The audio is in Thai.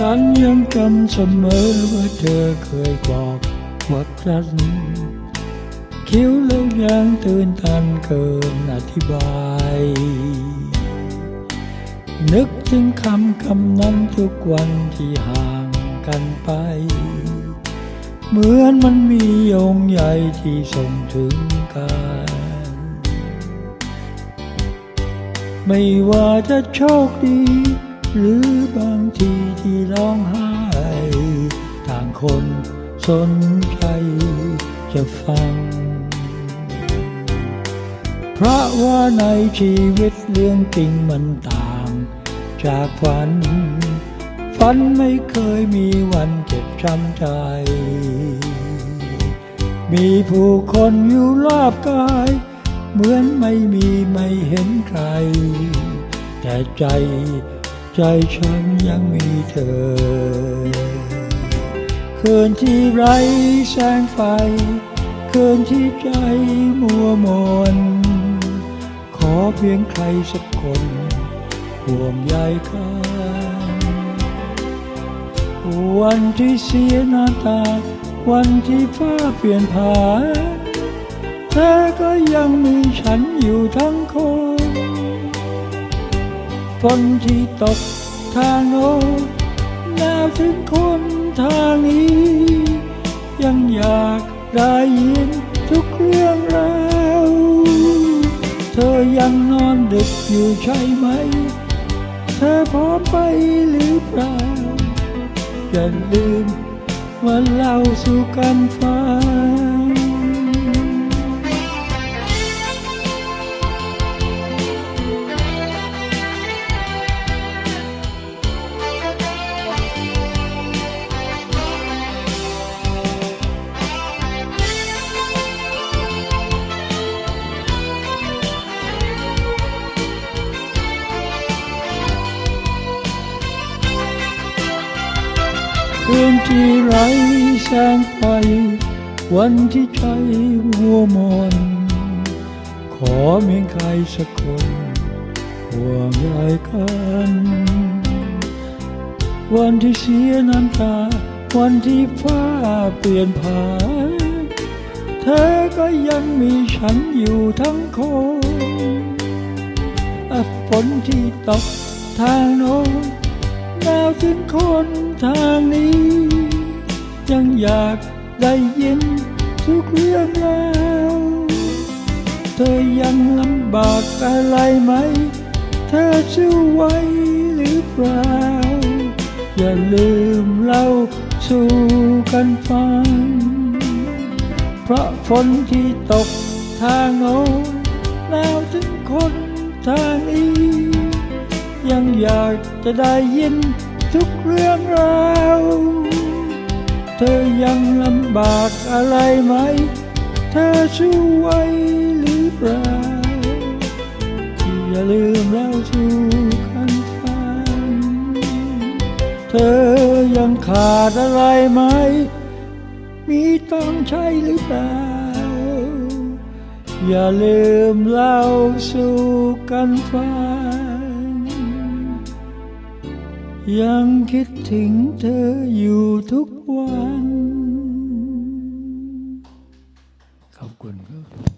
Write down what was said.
ฉันยังจำเสมอว่าเธอเคยบอกว่ารักคิ้วแล้วยังตื่นตันเกินอธิบาย นึกถึงคำคำนั้นทุกวันที่ห่างกันไป เหมือนมันมีองค์ใหญ่ที่ส่งถึงกันไม่ว่าจะโชคดี หรือบางทีที่ร้องไห้ ต่างคนสนใจจะฟัง เพราะว่าในชีวิตเรื่องจริงมันต่าง จากฝัน ฝันไม่เคยมีวันเจ็บช้ำใจ มีผู้คนอยู่รอบกาย เหมือนไม่มีไม่เห็นใคร แต่ใจ ใจฉันยังมีเธอ คืนที่ไร้แสงไฟ คืนที่ใจมัวมน ขอเพียงใครสักคนห่วงใยกันวันที่เสียหน้าตา วันที่ฟ้าเปลี่ยนผ่านเธอก็ยังมีฉันอยู่ทั้งคน ฝนที่ตกทางโน้นหนาวถึงคนทางนี้ ยังอยากได้ยินทุกเรื่องราวเธอยังนอนดึกอยู่ใช่ไหม เธอพร้อมไปหรือเปล่า อย่าลืมมาเล่าสู่กันฟัง คืนที่ไร้แสงไฟ วันที่ใจมัวมน ขอเมียงใครสักคนห่วงใยกัน วันที่เสียน้ำตา วันที่ฟ้าเปลี่ยนผ่านเธอก็ยังมีฉันอยู่ทั้งคนฝนที่ตกทางโน้น หนาวถึงคนทางนี้ ยังอยากได้ยินทุกเรื่องราวเธอยังลำบากอะไรไหม เธอสู้ไหวหรือเปล่า อย่าลืมเล่าสู่กันฟัง เพราะฝนที่ตกทางโน้นหนาวถึงคนทางนี้ ยังอยากจะได้ยินทุกเรื่องราวเธอยังลำบากอะไรไหม เธอช่วยหรือเปล่าอย่าลืมเล่าสู่กันฟังเธอยังขาดอะไรไหม มีต้องใช่หรือเปล่า อย่าลืมเล่าสู่กันฟัง ยังคิดถึงเธออยู่ทุกวัน ขอบคุณครับ